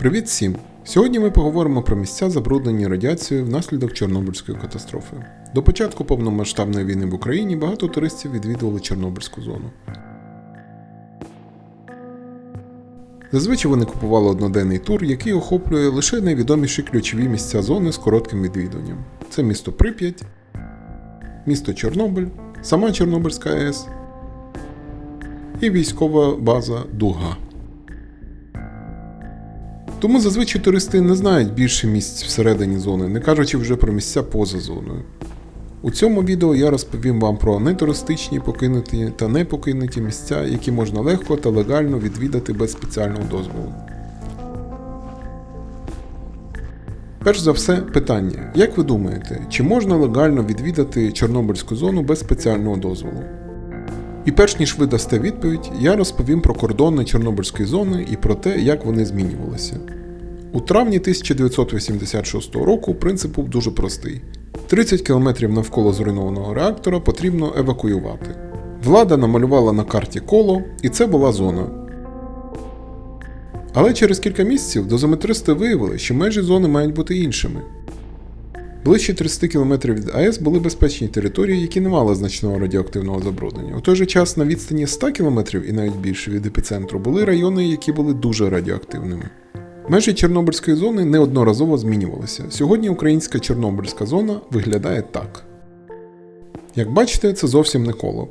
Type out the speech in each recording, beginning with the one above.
Привіт всім! Сьогодні ми поговоримо про місця, забруднені радіацією внаслідок Чорнобильської катастрофи. До початку повномасштабної війни в Україні багато туристів відвідували Чорнобильську зону. Зазвичай вони купували одноденний тур, який охоплює лише найвідоміші ключові місця зони з коротким відвідуванням. Це місто Прип'ять, місто Чорнобиль, сама Чорнобильська АЕС і військова база Дуга. Тому зазвичай туристи не знають більше місць всередині зони, не кажучи вже про місця поза зоною. У цьому відео я розповім вам про нетуристичні покинуті та непокинуті місця, які можна легко та легально відвідати без спеціального дозволу. Перш за все, питання: як ви думаєте, чи можна легально відвідати Чорнобильську зону без спеціального дозволу? І перш ніж ви дасте відповідь, я розповім про кордони Чорнобильської зони і про те, як вони змінювалися. У травні 1986 року принцип був дуже простий: 30 км навколо зруйнованого реактора потрібно евакуювати. Влада намалювала на карті коло, і це була зона. Але через кілька місяців дозиметристи виявили, що межі зони мають бути іншими. Ближче 30 км від АЕС були безпечні території, які не мали значного радіоактивного забруднення. У той же час на відстані 100 км і навіть більше від епіцентру були райони, які були дуже радіоактивними. Межі Чорнобильської зони неодноразово змінювалися. Сьогодні українська Чорнобильська зона виглядає так. Як бачите, це зовсім не коло.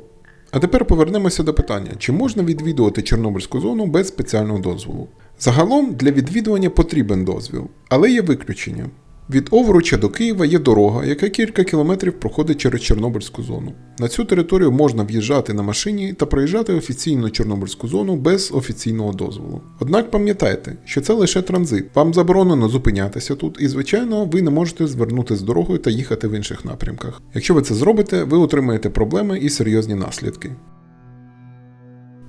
А тепер повернемося до питання, чи можна відвідувати Чорнобильську зону без спеціального дозволу. Загалом для відвідування потрібен дозвіл, але є виключення. Від Овруча до Києва є дорога, яка кілька кілометрів проходить через Чорнобильську зону. На цю територію можна в'їжджати на машині та проїжджати офіційну Чорнобильську зону без офіційного дозволу. Однак пам'ятайте, що це лише транзит. Вам заборонено зупинятися тут, і, звичайно, ви не можете звернути з дорогою та їхати в інших напрямках. Якщо ви це зробите, ви отримаєте проблеми і серйозні наслідки.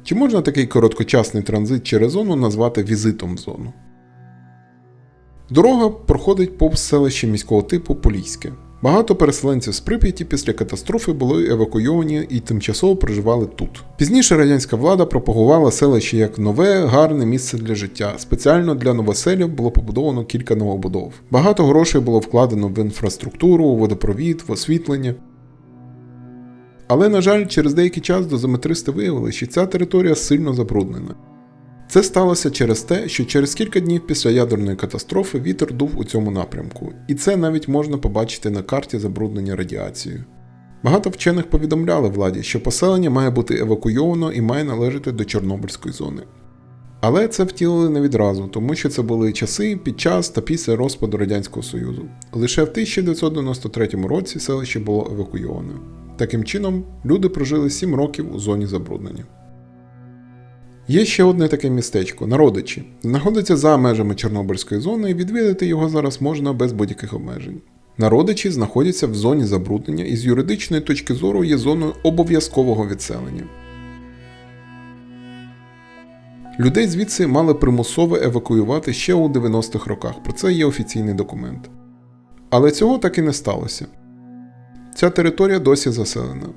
Чи можна такий короткочасний транзит через зону назвати візитом в зону? Дорога проходить повз селище міського типу Поліське. Багато переселенців з Прип'яті після катастрофи були евакуйовані і тимчасово проживали тут. Пізніше радянська влада пропагувала селище як нове, гарне місце для життя. Спеціально для новоселів було побудовано кілька новобудов. Багато грошей було вкладено в інфраструктуру, водопровід, в освітлення. Але, на жаль, через деякий час дозиметристи виявили, що ця територія сильно забруднена. Це сталося через те, що через кілька днів після ядерної катастрофи вітер дув у цьому напрямку, і це навіть можна побачити на карті забруднення радіацією. Багато вчених повідомляли владі, що поселення має бути евакуйовано і має належати до Чорнобильської зони. Але це втілили не відразу, тому що це були часи під час та після розпаду Радянського Союзу. Лише в 1993 році селище було евакуйоване. Таким чином, люди прожили 7 років у зоні забруднення. Є ще одне таке містечко Народичі. Знаходиться за межами Чорнобильської зони і відвідати його зараз можна без будь-яких обмежень. Народичі знаходяться в зоні забруднення і з юридичної точки зору є зоною обов'язкового відселення. Людей звідси мали примусово евакуювати ще у 90-х роках, про це є офіційний документ. Але цього так і не сталося. Ця територія досі заселена.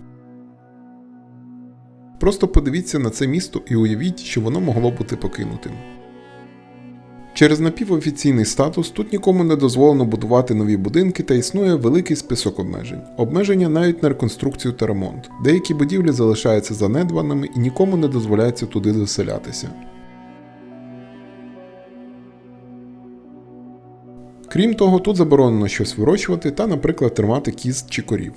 Просто подивіться на це місто і уявіть, що воно могло бути покинутим. Через напівофіційний статус тут нікому не дозволено будувати нові будинки та існує великий список обмежень. Обмеження навіть на реконструкцію та ремонт. Деякі будівлі залишаються занедбаними і нікому не дозволяється туди заселятися. Крім того, тут заборонено щось вирощувати та, наприклад, тримати кіз чи корів.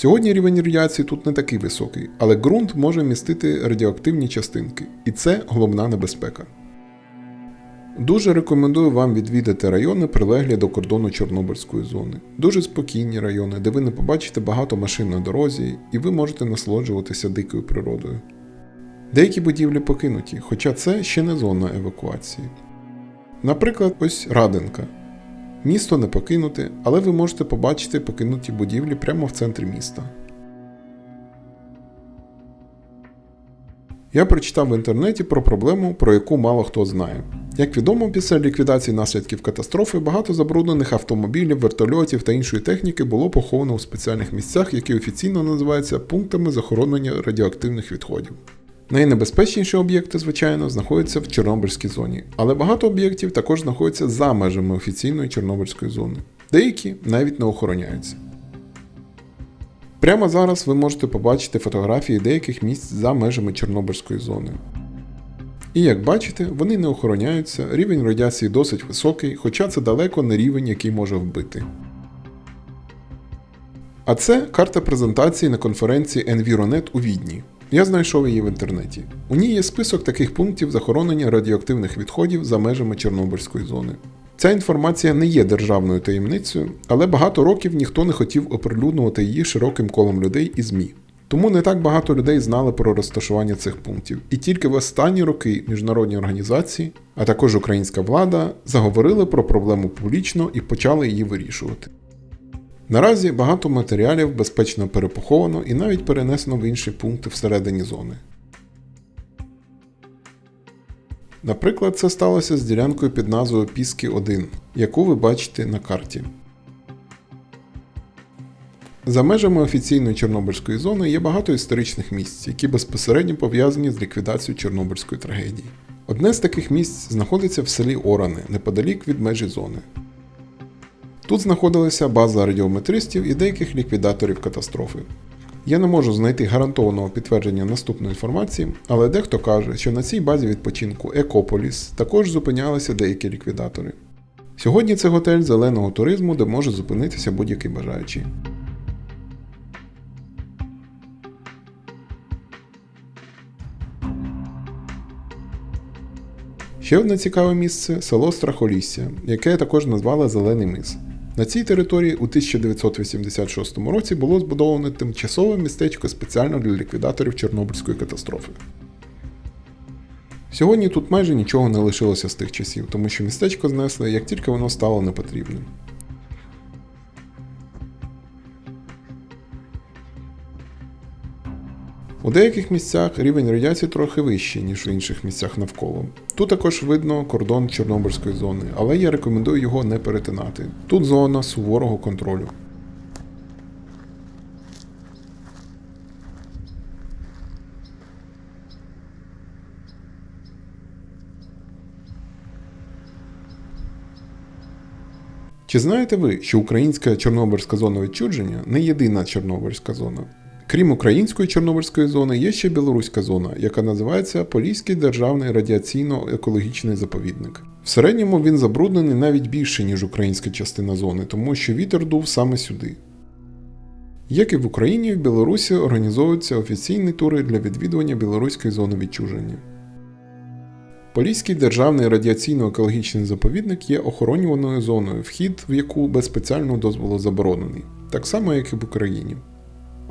Сьогодні рівень радіації тут не такий високий, але ґрунт може містити радіоактивні частинки, і це головна небезпека. Дуже рекомендую вам відвідати райони, прилеглі до кордону Чорнобильської зони. Дуже спокійні райони, де ви не побачите багато машин на дорозі, і ви можете насолоджуватися дикою природою. Деякі будівлі покинуті, хоча це ще не зона евакуації. Наприклад, ось Раденка. Місто не покинуте, але ви можете побачити покинуті будівлі прямо в центрі міста. Я прочитав в інтернеті про проблему, про яку мало хто знає. Як відомо, після ліквідації наслідків катастрофи багато забруднених автомобілів, вертольотів та іншої техніки було поховано у спеціальних місцях, які офіційно називаються пунктами захоронення радіоактивних відходів. Найнебезпечніші об'єкти, звичайно, знаходяться в Чорнобильській зоні, але багато об'єктів також знаходяться за межами офіційної Чорнобильської зони. Деякі навіть не охороняються. Прямо зараз ви можете побачити фотографії деяких місць за межами Чорнобильської зони. І як бачите, вони не охороняються, рівень радіації досить високий, хоча це далеко не рівень, який може вбити. А це карта презентації на конференції Environet у Відні. Я знайшов її в інтернеті. У ній є список таких пунктів захоронення радіоактивних відходів за межами Чорнобильської зони. Ця інформація не є державною таємницею, але багато років ніхто не хотів оприлюднювати її широким колом людей і ЗМІ. Тому не так багато людей знали про розташування цих пунктів. І тільки в останні роки міжнародні організації, а також українська влада, заговорили про проблему публічно і почали її вирішувати. Наразі багато матеріалів безпечно перепоховано і навіть перенесено в інші пункти всередині зони. Наприклад, це сталося з ділянкою під назвою Піски 1, яку ви бачите на карті. За межами офіційної Чорнобильської зони є багато історичних місць, які безпосередньо пов'язані з ліквідацією Чорнобильської трагедії. Одне з таких місць знаходиться в селі Орани, неподалік від межі зони. Тут знаходилася база радіометристів і деяких ліквідаторів катастрофи. Я не можу знайти гарантованого підтвердження наступної інформації, але дехто каже, що на цій базі відпочинку Екополіс також зупинялися деякі ліквідатори. Сьогодні це готель зеленого туризму, де може зупинитися будь-який бажаючий. Ще одне цікаве місце село Страхолісся, яке також назвали Зелений мис. На цій території у 1986 році було збудоване тимчасове містечко спеціально для ліквідаторів Чорнобильської катастрофи. Сьогодні тут майже нічого не лишилося з тих часів, тому що містечко знесли, як тільки воно стало непотрібним. У деяких місцях рівень радіації трохи вищий, ніж у інших місцях навколо. Тут також видно кордон Чорнобильської зони, але я рекомендую його не перетинати. Тут зона суворого контролю. Чи знаєте ви, що українська Чорнобильська зона відчудження не єдина Чорнобильська зона? Крім української Чорнобильської зони, є ще білоруська зона, яка називається Поліський державний радіаційно-екологічний заповідник. В середньому він забруднений навіть більше, ніж українська частина зони, тому що вітер дув саме сюди. Як і в Україні, в Білорусі організовуються офіційні тури для відвідування білоруської зони відчуження. Поліський державний радіаційно-екологічний заповідник є охоронюваною зоною, вхід в яку без спеціального дозволу заборонений, так само як і в Україні.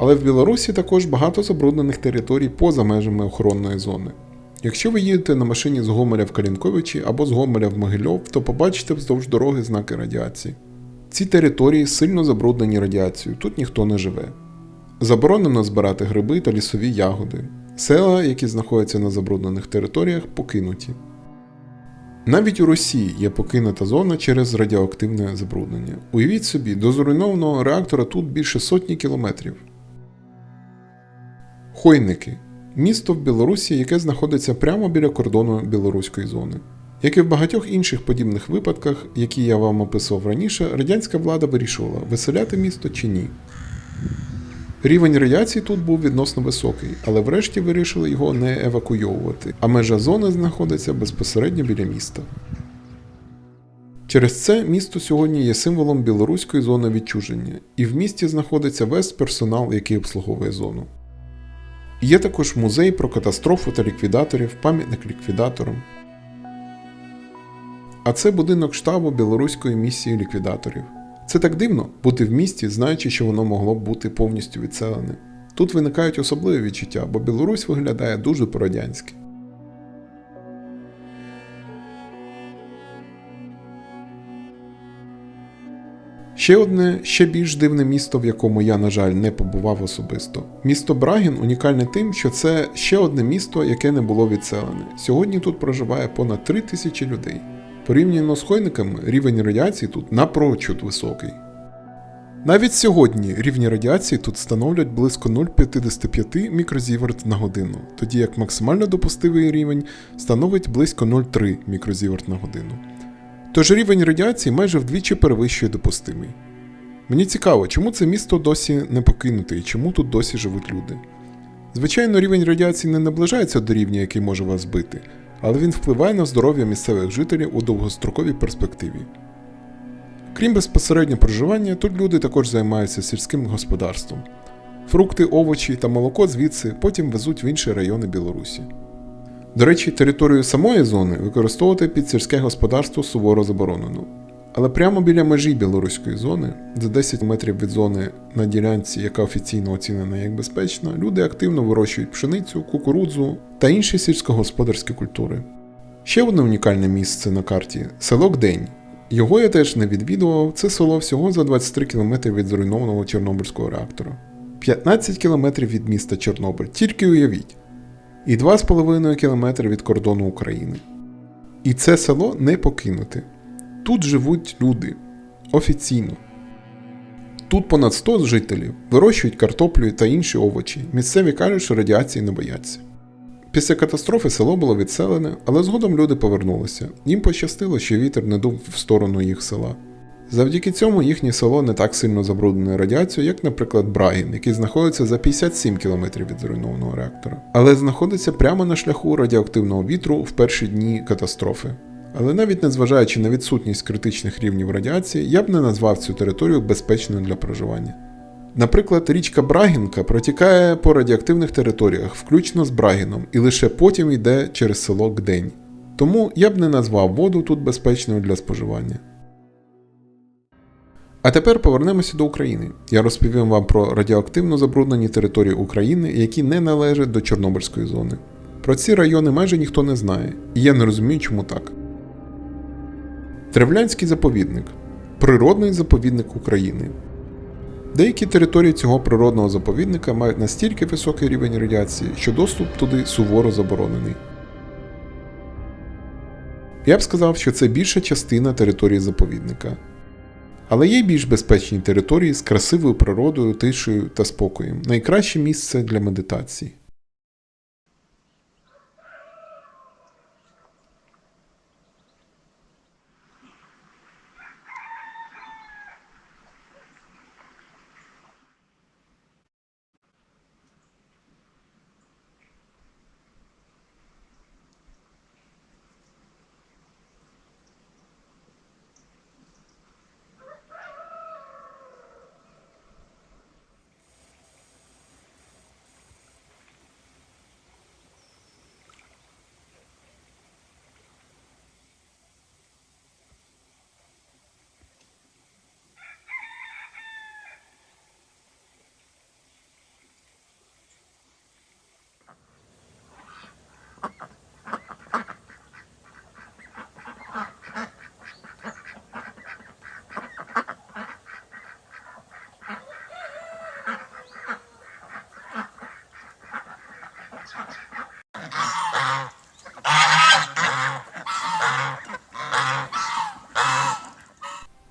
Але в Білорусі також багато забруднених територій поза межами охоронної зони. Якщо ви їдете на машині з Гомеля в Калінковичі або з Гомеля в Могильов, то побачите вздовж дороги знаки радіації. Ці території сильно забруднені радіацією, тут ніхто не живе. Заборонено збирати гриби та лісові ягоди. Села, які знаходяться на забруднених територіях, покинуті. Навіть у Росії є покинута зона через радіоактивне забруднення. Уявіть собі, до зруйнованого реактора тут більше сотні кілометрів. Хойники місто в Білорусі, яке знаходиться прямо біля кордону білоруської зони. Як і в багатьох інших подібних випадках, які я вам описував раніше, радянська влада вирішувала, виселяти місто чи ні. Рівень радіації тут був відносно високий, але врешті вирішили його не евакуйовувати, а межа зони знаходиться безпосередньо біля міста. Через це місто сьогодні є символом білоруської зони відчуження, і в місті знаходиться весь персонал, який обслуговує зону. Є також музей про катастрофу та ліквідаторів, пам'ятник ліквідаторам. А це будинок штабу білоруської місії ліквідаторів. Це так дивно бути в місті, знаючи, що воно могло б бути повністю відселене. Тут виникають особливі відчуття, бо Білорусь виглядає дуже по-радянськи. Ще одне ще більш дивне місто, в якому я, на жаль, не побував особисто. Місто Брагін унікальне тим, що це ще одне місто, яке не було відселене. Сьогодні тут проживає понад 3 тисячі людей. Порівняно з хойниками, рівень радіації тут напрочуд високий. Навіть сьогодні рівні радіації тут становлять близько 0,55 мікрозіверт на годину, тоді як максимально допустивий рівень становить близько 0,3 мікрозіверт на годину. Тож рівень радіації майже вдвічі перевищує допустимий. Мені цікаво, чому це місто досі не покинуте і чому тут досі живуть люди. Звичайно, рівень радіації не наближається до рівня, який може вас збити, але він впливає на здоров'я місцевих жителів у довгостроковій перспективі. Крім безпосередньо проживання, тут люди також займаються сільським господарством. Фрукти, овочі та молоко звідси потім везуть в інші райони Білорусі. До речі, територію самої зони використовувати під сільське господарство суворо заборонено. Але прямо біля межі білоруської зони, за 10 метрів від зони на ділянці, яка офіційно оцінена як безпечна, люди активно вирощують пшеницю, кукурудзу та інші сільськогосподарські культури. Ще одне унікальне місце на карті село Гдень. Його я теж не відвідував, це село всього за 23 км від зруйнованого Чорнобильського реактора. 15 км від міста Чорнобиль, тільки уявіть. І 2,5 км від кордону України. І це село не покинуте. Тут живуть люди. Офіційно. Тут понад 100 жителів вирощують картоплю та інші овочі. Місцеві кажуть, що радіації не бояться. Після катастрофи село було відселене, але згодом люди повернулися. Їм пощастило, що вітер не дув в сторону їх села. Завдяки цьому їхнє село не так сильно забруднене радіацією, як, наприклад, Брагін, який знаходиться за 57 км від зруйнованого реактора, але знаходиться прямо на шляху радіоактивного вітру в перші дні катастрофи. Але навіть незважаючи на відсутність критичних рівнів радіації, я б не назвав цю територію безпечною для проживання. Наприклад, річка Брагінка протікає по радіоактивних територіях, включно з Брагіном, і лише потім йде через село Гдень. Тому я б не назвав воду тут безпечною для споживання. А тепер повернемося до України. Я розповім вам про радіоактивно забруднені території України, які не належать до Чорнобильської зони. Про ці райони майже ніхто не знає, і я не розумію, чому так. Древлянський заповідник природний заповідник України. Деякі території цього природного заповідника мають настільки високий рівень радіації, що доступ туди суворо заборонений. Я б сказав, що це більша частина території заповідника. Але є більш безпечні території з красивою природою, тишею та спокоєм. Найкраще місце для медитації.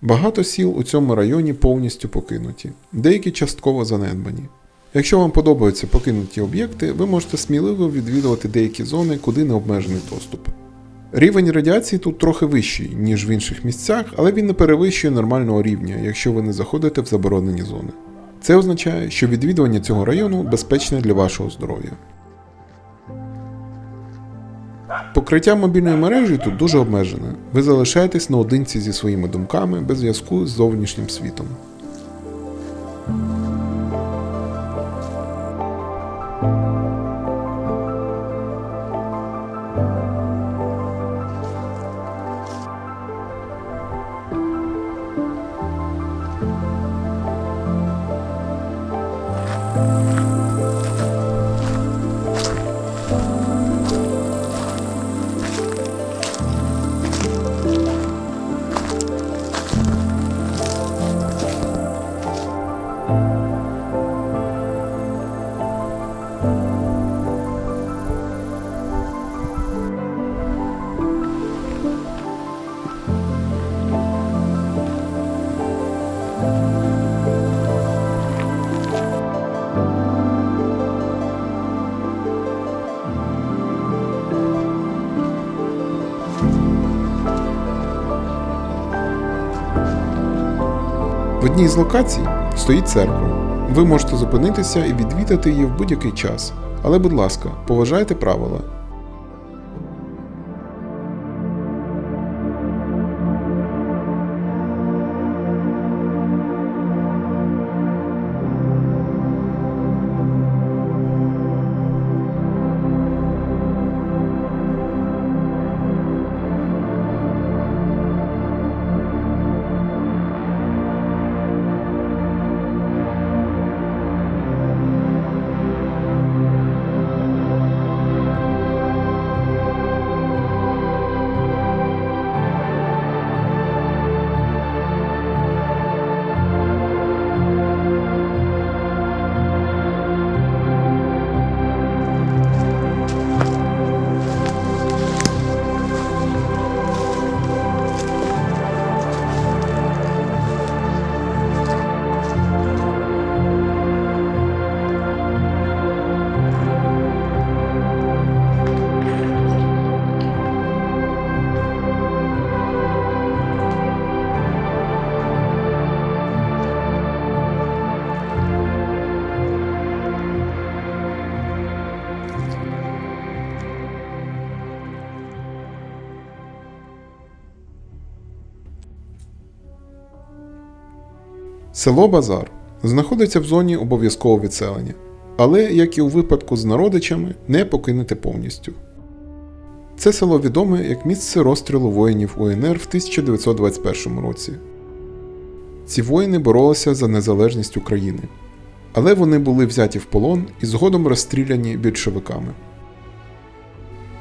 Багато сіл у цьому районі повністю покинуті, деякі частково занедбані. Якщо вам подобаються покинуті об'єкти, ви можете сміливо відвідувати деякі зони, куди не обмежений доступ. Рівень радіації тут трохи вищий, ніж в інших місцях, але він не перевищує нормального рівня, якщо ви не заходите в заборонені зони. Це означає, що відвідування цього району безпечне для вашого здоров'я. Покриття мобільної мережі тут дуже обмежене. Ви залишаєтесь наодинці зі своїми думками без зв'язку з зовнішнім світом. Одній з локацій стоїть церква. Ви можете зупинитися і відвідати її в будь-який час. Але, будь ласка, поважайте правила. Село Базар знаходиться в зоні обов'язкового відселення, але, як і у випадку з народичами, не покинете повністю. Це село відоме як місце розстрілу воїнів УНР в 1921 році. Ці воїни боролися за незалежність України, але вони були взяті в полон і згодом розстріляні більшовиками.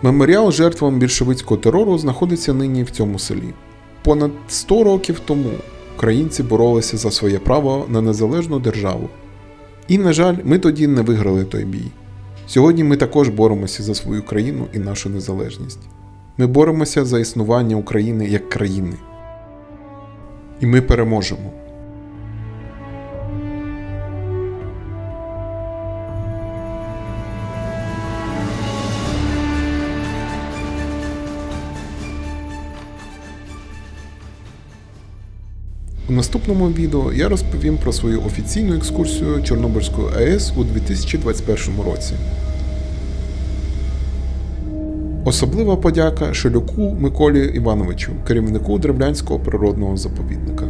Меморіал жертвам більшовицького терору знаходиться нині в цьому селі. Понад 100 років тому українці боролися за своє право на незалежну державу. І, на жаль, ми тоді не виграли той бій. Сьогодні ми також боремося за свою країну і нашу незалежність. Ми боремося за існування України як країни. І ми переможемо. Наступному відео я розповім про свою офіційну екскурсію Чорнобильської АЕС у 2021 році. Особлива подяка Шелюку Миколі Івановичу, керівнику Древлянського природного заповідника.